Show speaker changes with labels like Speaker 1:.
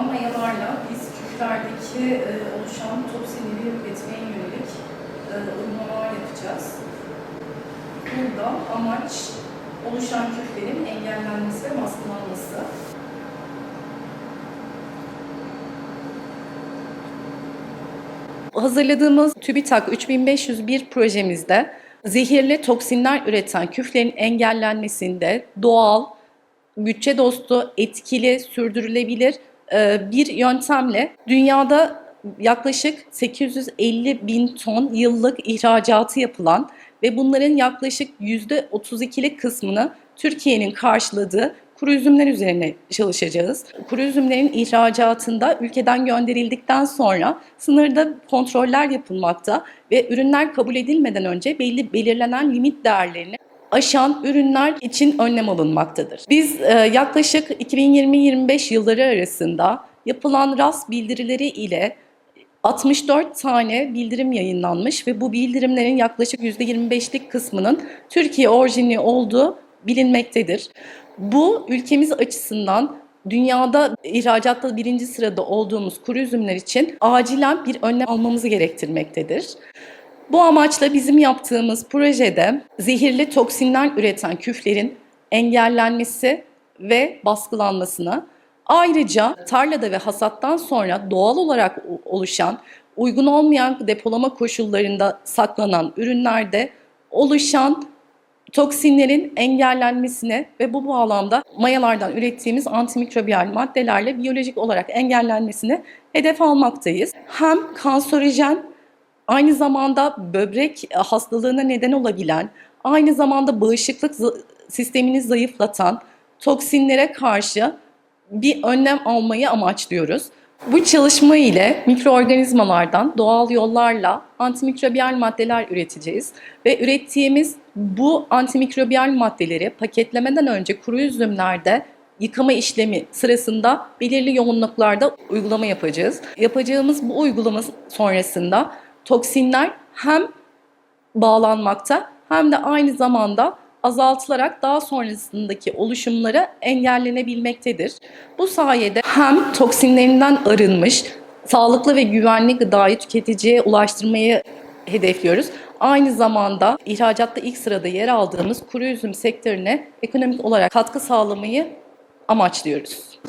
Speaker 1: yapılan mayalarla biz küflerdeki e, oluşan toksinleri yok etmeye yönelik e, uygulamalar yapacağız. Burada amaç oluşan küflerin engellenmesi ve baskılanması. Hazırladığımız TÜBİTAK 3501 projemizde zehirli toksinler üreten küflerin engellenmesinde doğal, bütçe dostu, etkili, sürdürülebilir bir yöntemle dünyada yaklaşık 850 bin ton yıllık ihracatı yapılan ve bunların yaklaşık %32'lik kısmını Türkiye'nin karşıladığı kuru üzümler üzerine çalışacağız. Kuru üzümlerin ihracatında ülkeden gönderildikten sonra sınırda kontroller yapılmakta ve ürünler kabul edilmeden önce belli belirlenen limit değerlerini aşan ürünler için önlem alınmaktadır. Biz e, yaklaşık 2020-25 yılları arasında yapılan RAS bildirileri ile 64 tane bildirim yayınlanmış ve bu bildirimlerin yaklaşık %25'lik kısmının Türkiye orijinli olduğu bilinmektedir. Bu ülkemiz açısından dünyada ihracatta birinci sırada olduğumuz kuru üzümler için acilen bir önlem almamızı gerektirmektedir. Bu amaçla bizim yaptığımız projede zehirli toksinler üreten küflerin engellenmesi ve baskılanmasına ayrıca tarlada ve hasattan sonra doğal olarak oluşan uygun olmayan depolama koşullarında saklanan ürünlerde oluşan toksinlerin engellenmesine ve bu bağlamda mayalardan ürettiğimiz antimikrobiyal maddelerle biyolojik olarak engellenmesine hedef almaktayız. Hem kanserojen aynı zamanda böbrek hastalığına neden olabilen, aynı zamanda bağışıklık sistemini zayıflatan toksinlere karşı bir önlem almayı amaçlıyoruz. Bu çalışma ile mikroorganizmalardan doğal yollarla antimikrobiyal maddeler üreteceğiz ve ürettiğimiz bu antimikrobiyal maddeleri paketlemeden önce kuru üzümlerde yıkama işlemi sırasında belirli yoğunluklarda uygulama yapacağız. Yapacağımız bu uygulama sonrasında toksinler hem bağlanmakta hem de aynı zamanda azaltılarak daha sonrasındaki oluşumları engellenebilmektedir. Bu sayede hem toksinlerinden arınmış, sağlıklı ve güvenli gıdayı tüketiciye ulaştırmayı hedefliyoruz. Aynı zamanda ihracatta ilk sırada yer aldığımız kuru üzüm sektörüne ekonomik olarak katkı sağlamayı amaçlıyoruz.